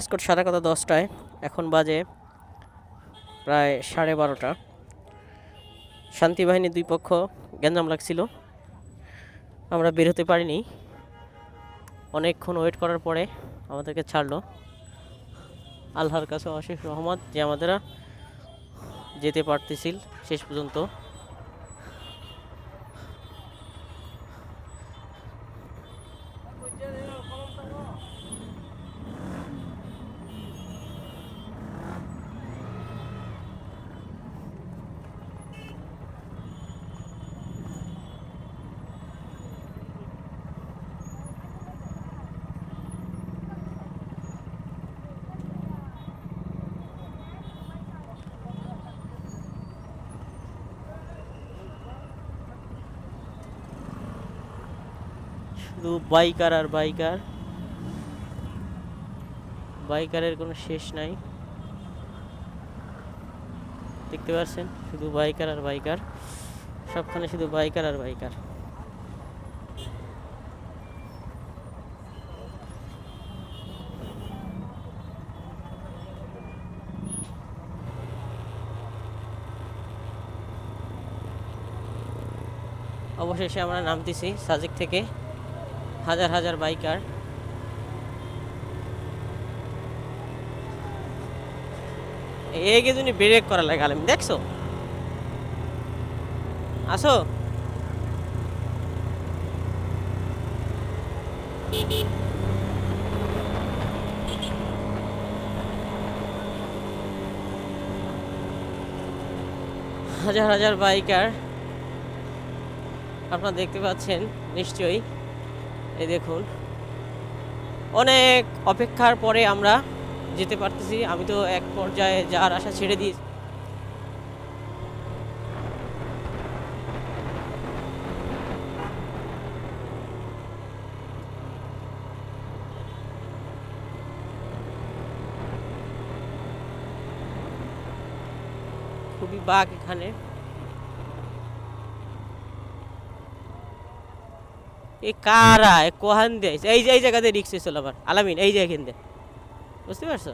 Scott সারা কথা দশটায়। এখন বাজে প্রায় সাড়ে বারোটা। শান্তি বাহিনীর দুই পক্ষ গ্যাঞ্জাম লাগছিল। আমরা বের হতে পারিনি। অনেকক্ষণ ওয়েট করার পরে আমাদেরকে ছাড়লো। আল্লাহর কাছে অশেষ রহমত যে আমাদেরা যেতে পারতেছিল শেষ পর্যন্ত। শুধু বাইকার আর বাইকার। বাইকারের কোনো শেষ নাই। দেখতে পাচ্ছেন? শুধু বাইকার আর বাইকার। সবখানে শুধু বাইকার আর বাইকার। অবশেষে আমরা নামতেছি সাজেক থেকে। হাজার হাজার বাইকার। এগে জন্য ব্রেক করা লাগে আলম, দেখছ? আসো। হাজার হাজার বাইকার, আপনারা দেখতে পাচ্ছেন, নিশ্চয়ই। এই দেখুন। অনেক অপেক্ষার পরে আমরা যেতে পারতেছি। আমি তো এক পর্যায়ে যাওয়ার আশা ছেড়ে দিই খুবই বাঘ এখানে। এ কারা? এ কোহান দেয় এই যে, এই জায়গাতে রিক্সে চলো আবার আলামিন, এই যে এখান বুঝতে পারছ?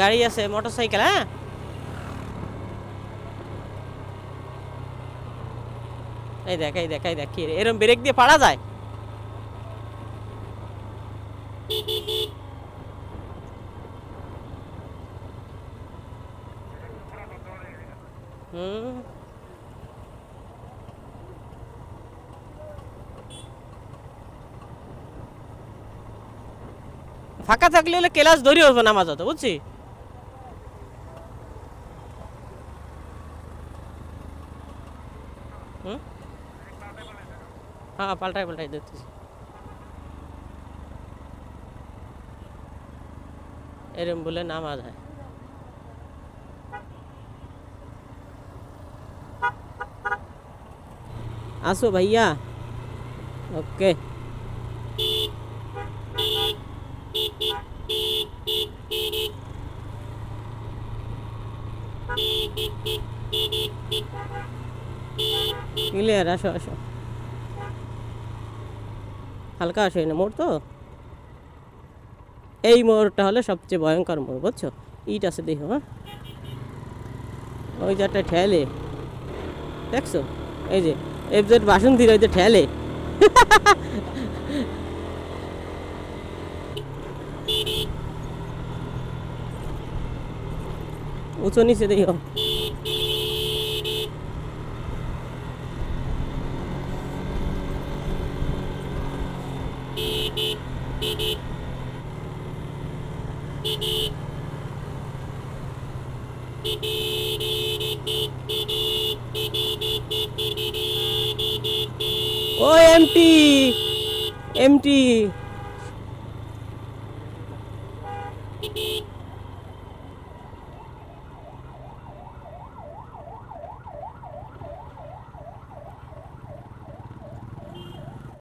গাড়ি আছে মোটর সাইকেল হ্যাঁ? এই দেখ এই দেখ এই দেখ এরম ব্রেক দিয়ে পারা যায়? হুম। ফাঁকা থাকলে হলে ক্লাস ধরি হবে নামাজ হতো বুঝছি? হ্যাঁ পাল্টাই পাল্টাই দেখতেছি এরম বলে নামাজ হয়। আসো ভাইয়া ওকে ক্লিয়ার আসো আসো হালকা আসো না মোড় তো এই মোড়টা হলে সবচেয়ে ভয়ঙ্কর মোড়, বুঝছ? ইট আছে দেখো হ্যাঁ? ওই যে একটা ঠেলে। দেখছ? এই যে। এফজেড বাসন্তীর ওই যে ঠেলে। উঁচু নিচে দেখো ও এমটি এমটি।